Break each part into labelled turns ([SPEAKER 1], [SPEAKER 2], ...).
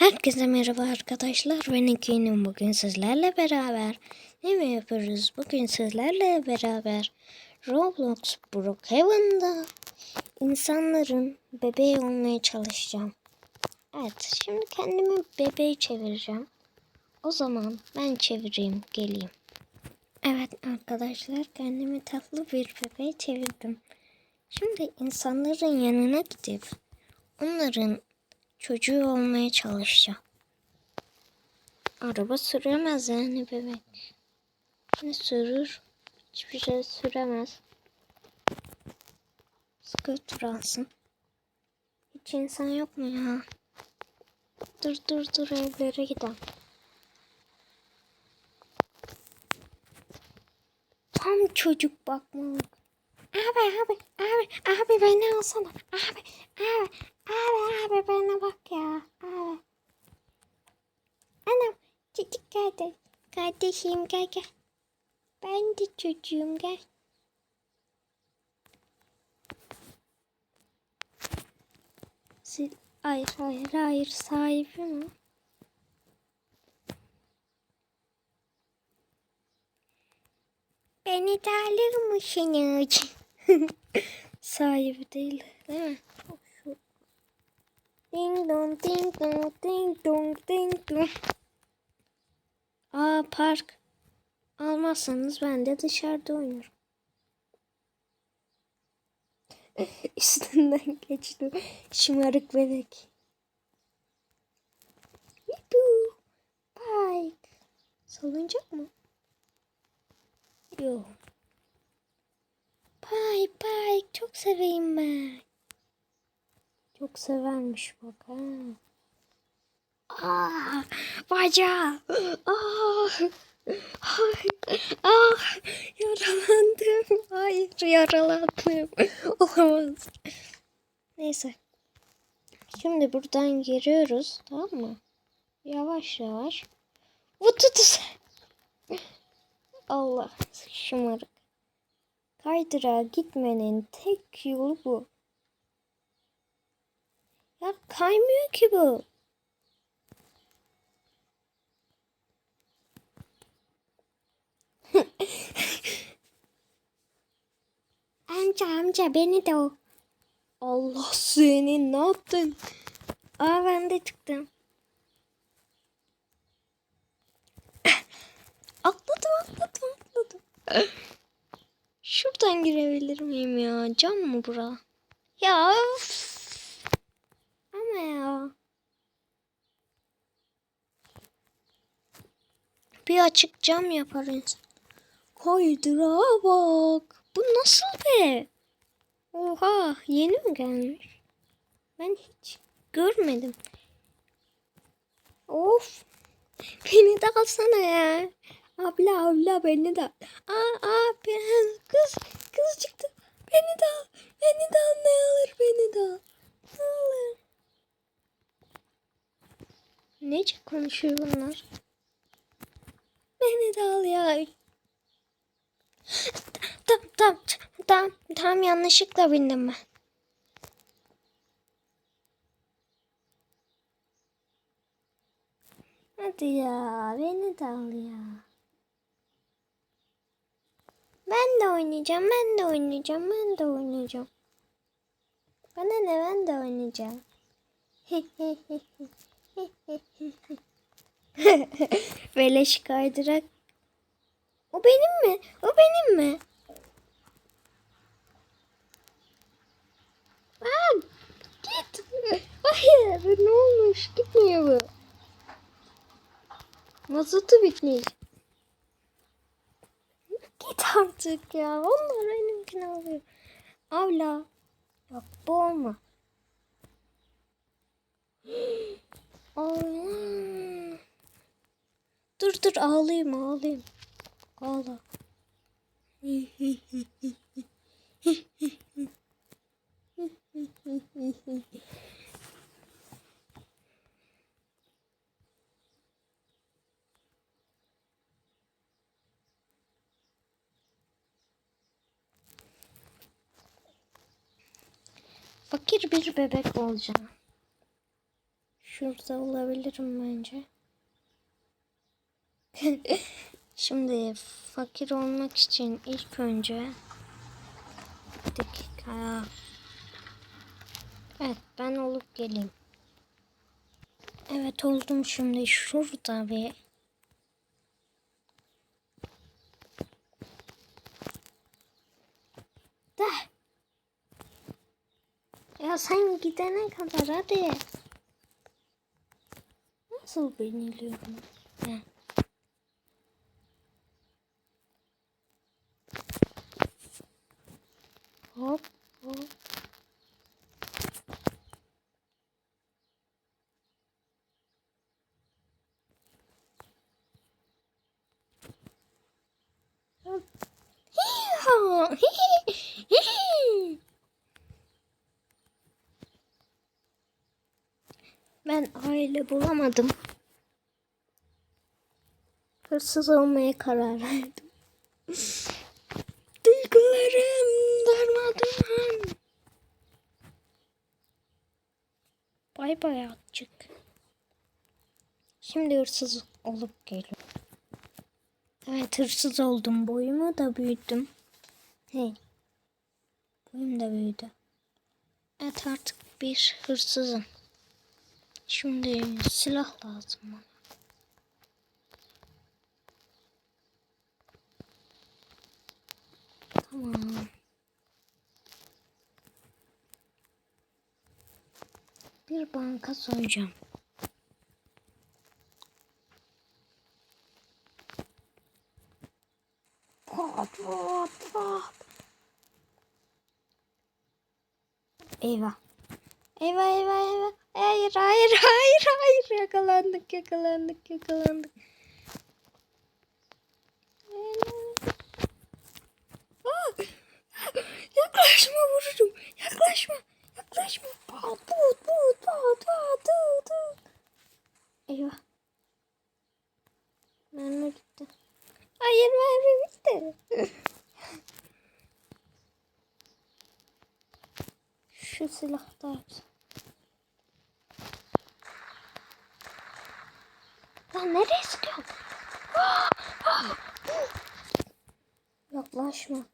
[SPEAKER 1] Herkese merhaba arkadaşlar. Ben Ekin'im. Bugün sizlerle beraber ne mi yapıyoruz? Bugün sizlerle beraber Roblox Brookhaven'da insanların bebeği olmaya çalışacağım. Evet, şimdi kendimi bebeği çevireceğim. O zaman ben çevireyim, geleyim. Evet arkadaşlar, kendimi tatlı bir bebeğe çevirdim. Şimdi insanların yanına gidip onların çocuğu olmaya çalışacağım. Araba süremez yani bebek. Ne sürür? Hiçbir şey süremez. Scooter alsın. Hiç insan yok mu ya? Dur dur dur evlere gidelim. Tam çocuk bakmalık. Abi abi abi abi beni alsana. Abi abi abi abi bana bak ya. Abi. Anam çocuk kardeş. Kardeşim gel gel. Ben de çocuğum gel. Sil hayır hayır hayır sahibi mi? Beni de alır mısınız? Sahibi değil, değil mi? Ding dong, ding dong, ding dong, ding dong. Aa park. Almazsanız ben de dışarıda oynarım. Üstünden geçtim. Şımarık bebek. Park. Salıncak mı? Yok. Pay pay çok seveyim ben. Çok severmiş bak ha. Ah, bacağı. Ah, ay, ah, yaralandım. Hayır, yaralandım. Olamaz. Neyse. Şimdi buradan giriyoruz, tamam mı? Yavaş yavaş. Vututu. Allah, şımarık. Kaydırağa gitmenin tek yolu bu. Ya kaymıyor ki bu. amca amca beni de o. Allah seni ne yaptın? Aa ben de çıktım. atladım atladım atladım. Şuradan girebilir miyim ya? Cam mı bura? Ya of. Ama ya. Bir açık cam yapar insan. Kaydırağa bak. Bu nasıl be? Oha yeni mi gelmiş? Ben hiç görmedim. Of. Beni de alsana ya. Abla abla beni de. Aa aa ben kız kız çıktı. Beni de. Beni de ne alır beni de. Ne alır? Nece konuşuyor bunlar? Beni de al ya. Tam tam tam tam yanlışlıkla bindim ben. Hadi ya beni de al ya. Ben de oynayacağım, ben de oynayacağım, ben de oynayacağım. Bana ne ben de oynayacağım. Beleş kaydırak. O benim mi? O benim mi? Aa, git. Hayır ne olmuş? Gitmiyor bu. Mazotu bitmiş. Git artık ya. Onlar benimkini alıyor. Avla. Yok bu olma. Dur dur ağlayayım ağlayayım. Ağla. Fakir bir bebek olacağım. Şurada olabilirim bence. Şimdi fakir olmak için ilk önce bir dakika. Evet ben olup geleyim. Evet oldum şimdi şurada bir de. Ya sen gidene kadar hadi. Nasıl beğeniliyorum? He. Hop hop. Hop. Hee-haw! Hee-hee! Aile bulamadım. Hırsız olmaya karar verdim. Duygularım darmadağın. Bay bay atçık. Şimdi hırsız olup geliyorum. Evet hırsız oldum. Boyumu da büyüttüm. Hey. Boyum da büyüdü. Evet artık bir hırsızım. Şimdi silah lazım bana. Tamam. Bir banka soyacağım. Pat pat pat. Eyvah. Eyvah eyvah eyvah. Hayır hayır hayır hayır. Yakalandık yakalandık yakalandık. Aa! Yaklaşma vururum. Yaklaşma. Yaklaşma. Pat pat pat pat pat. Eyvah. Mermi gitti. Hayır mermi bitti. Şu silah daha güzel. Lan nereye sıkıyorsun? Yaklaşma.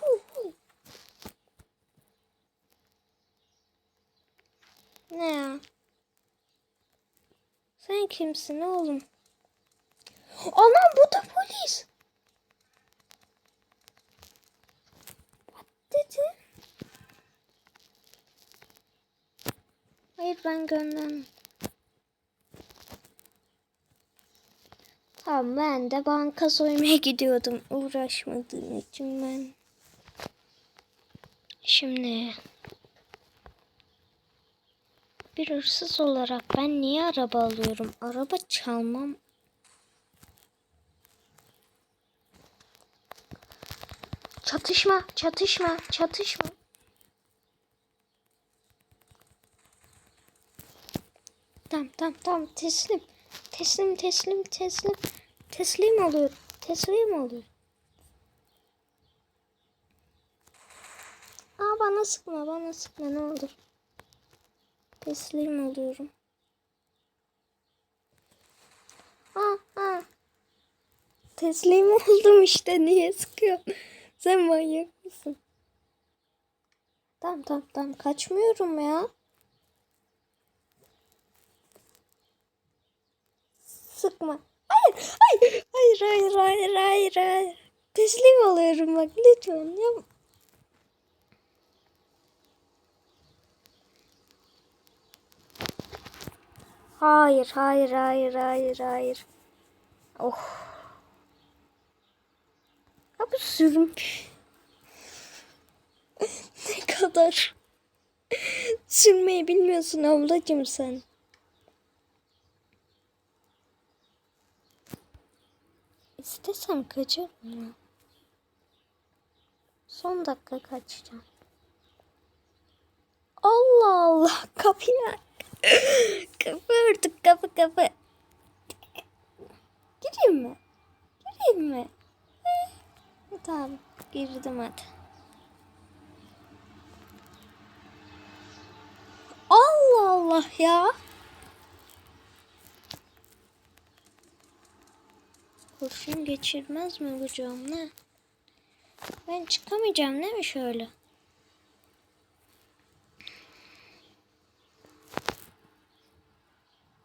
[SPEAKER 1] Hu, hu. Ne ya? Sen kimsin oğlum? Anam bu da polis. Hayır ben göndermem. Tamam ben de banka soymaya gidiyordum. Uğraşmadığım için ben. Şimdi bir hırsız olarak ben niye araba alıyorum? Araba çalmam. Çatışma, çatışma, çatışma. Tamam, tamam, tamam. Teslim. Teslim, teslim, teslim. Teslim oluyor. Teslim oluyor. Aa bana sıkma, bana sıkma ne olur. Teslim oluyorum. Aa, aa. Teslim oldum işte. Niye sıkıyorsun? Sen manyak mısın? Tamam tamam tamam kaçmıyorum ya. Sıkma. Hayır hayır hayır hayır hayır hayır hayır. Teslim oluyorum bak lütfen ya. Hayır hayır hayır hayır hayır. Oh. Abi sürüm. ne kadar sürmeyi bilmiyorsun ablacığım sen. İstesem kaçarım ya. Son dakika kaçacağım. Allah Allah kapıyı aç. kapı ördük kapı kapı. Gireyim mi? Gireyim mi? Tamam girdim hadi. Allah Allah ya. Kurşun geçirmez mi hocam ne? Ben çıkamayacağım değil mi şöyle?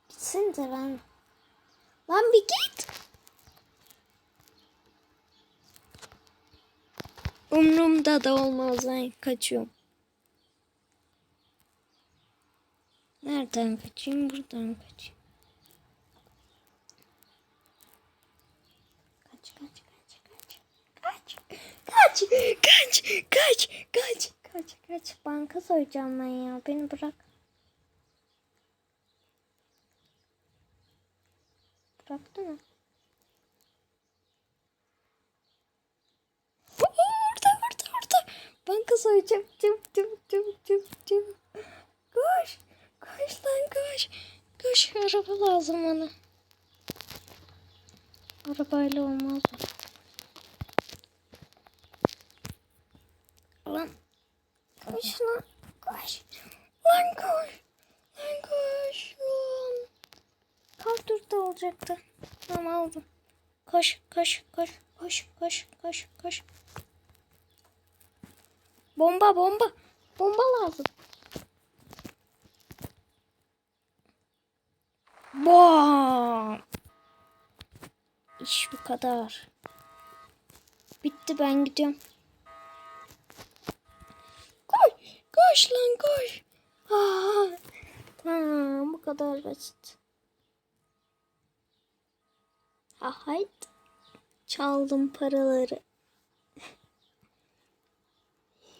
[SPEAKER 1] Gitsin de ben. Lan bir git. Umrumda da olmaz lan kaçıyorum. Nereden kaçayım? Buradan kaçayım. Kaç kaç kaç kaç. Kaç. Kaç. Kaç. Kaç. Kaç. Kaç. Kaç. Banka soyacağım ben ya. Beni bırak. Bıraktı mı? Orada orada orada. Banka soyacağım. Çabuk çabuk çabuk çabuk çabuk. Koş. Koş lan koş. Koş araba lazım bana. Arabayla olmaz o. Lan. Koş lan. Koş. Lan koş. Lan koş. Lan. Kaldırdı olacaktı. Tamam aldım. Koş koş koş koş koş koş koş. Bomba bomba. Bomba lazım. Bam. İş bu kadar. Bitti ben gidiyorum. Koş lan koş. Aa, tamam bu kadar basit. Ha hayt. Çaldım paraları.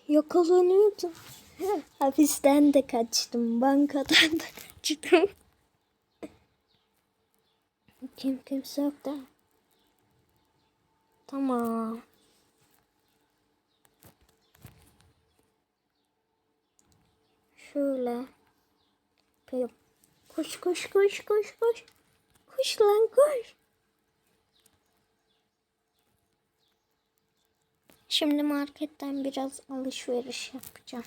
[SPEAKER 1] Yakalanıyordum. Hapisten de kaçtım. Bankadan da kaçtım. Kim kimse yok da. Tamam. Şöyle. Yapayım. Koş koş koş koş koş. Koş lan koş. Şimdi marketten biraz alışveriş yapacağım.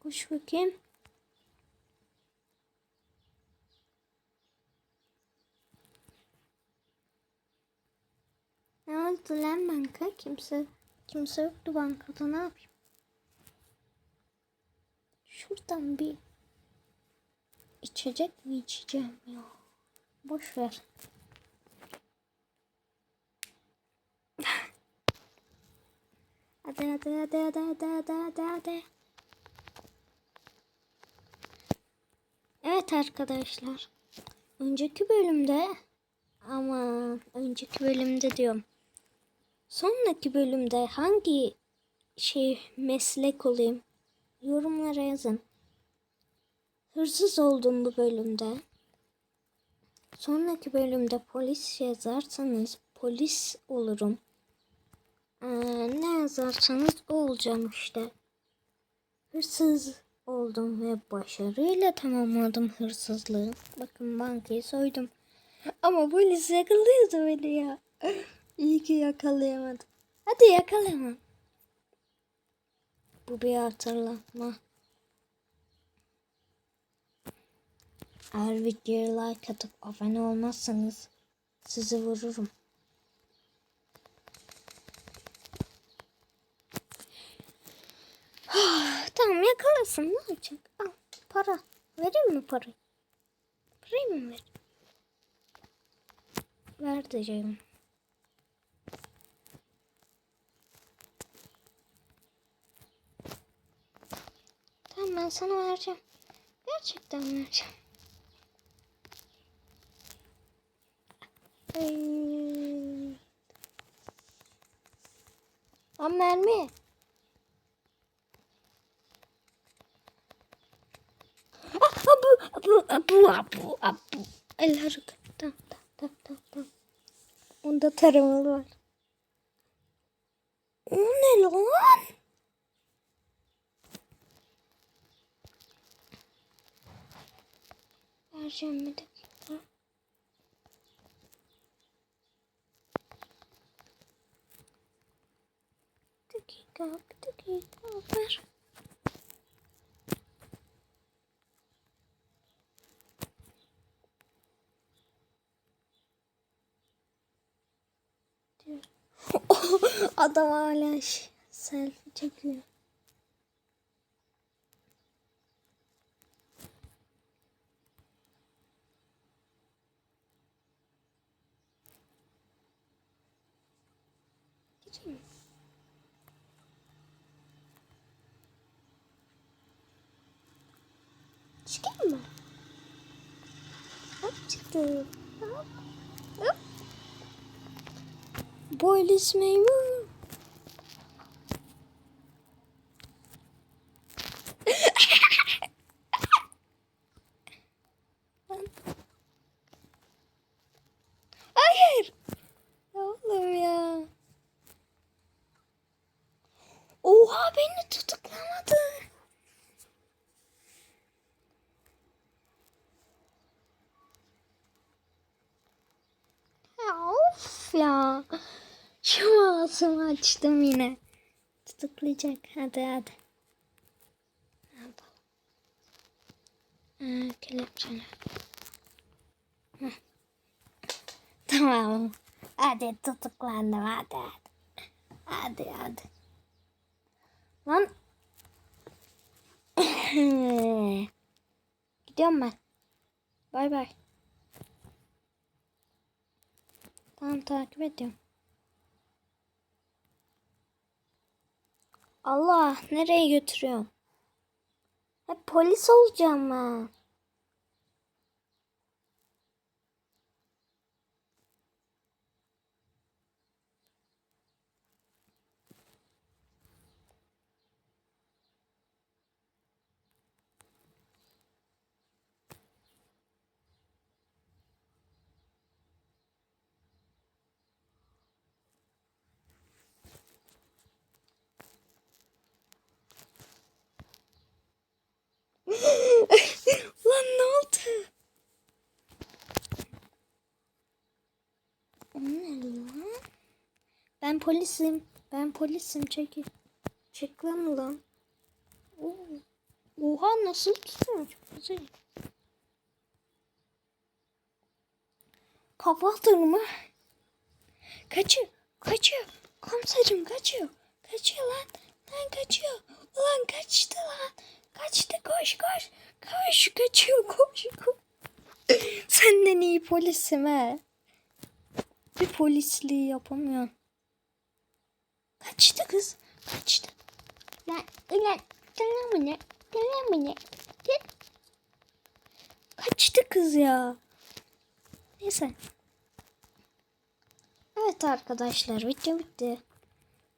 [SPEAKER 1] Koş bakayım. Ne oldu lan banka? Kimse kimse yoktu bankada ne yapayım? Şuradan bir içecek mi içeceğim ya? Boş ver. Hadi hadi hadi hadi hadi hadi hadi hadi. Evet arkadaşlar. Önceki bölümde ama önceki bölümde diyorum. Sonraki bölümde hangi şey meslek olayım? Yorumlara yazın. Hırsız oldum bu bölümde. Sonraki bölümde polis yazarsanız polis olurum. Ee, ne yazarsanız o olacağım işte. Hırsız oldum ve başarıyla tamamladım hırsızlığı. Bakın bankayı soydum. Ama polis yakalıyordu beni ya. İyi ki yakalayamadım. Hadi yakalama. Bu bir hatırlatma. Eğer videoya like atıp abone olmazsanız sizi vururum. tamam yakalasın ne olacak? Al para. Vereyim mi parayı? Parayı mı ver? Ver diyeceğim. Tamam ben sana vereceğim. Gerçekten vereceğim. Ay. Lan mermi. Ah, Abu, abu, abu, abu, abu. El hareket. Tamam, tamam, tamam, tamam. Onda taramalı var. O ne lan? Vereceğim bir dakika. Bir dakika, bir dakika ver. Adam hala şey, selfie çekiyor. Çıkayım mı? Hop çıktı. Hop. Hop. Memur. Hayır. Ya Oğlum ya. Oha beni tutuklamadı. Ya of ya. Şu ağzımı açtım yine. Tutuklayacak. Hadi hadi. Kelepçeni. Heh. Tamam. Hadi tutuklandım hadi hadi. Hadi hadi. Lan. Gidiyorum ben. Bay bay. Tamam takip ediyorum. Allah nereye götürüyorsun? Hep polis olacağım ben. Lan ne oldu? O ne lan? Ben polisim. Ben polisim çekil. Çek lan lan. Oha nasıl tutuyor? Çok güzel. Kapatır mı? Kaçıyor. Kaçıyor. Komiserim kaçıyor. Kaçıyor lan. Lan kaçıyor. Ulan kaçtı lan. Kaçtı koş koş. Koş kaçıyor koş koş. Senden iyi polisim he. Bir polisliği yapamıyorsun. Kaçtı kız. Kaçtı. Lan ulan tamam mı ne? Tamam mı ne? Kaçtı kız ya. Neyse. Evet arkadaşlar video bitti.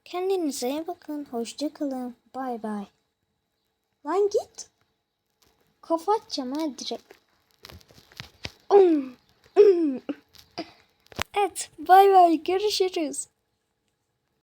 [SPEAKER 1] Kendinize iyi bakın. Hoşça kalın. Bay bay. Lan git. Kafa atacağım ha direkt. Um, um. Evet bay bay görüşürüz.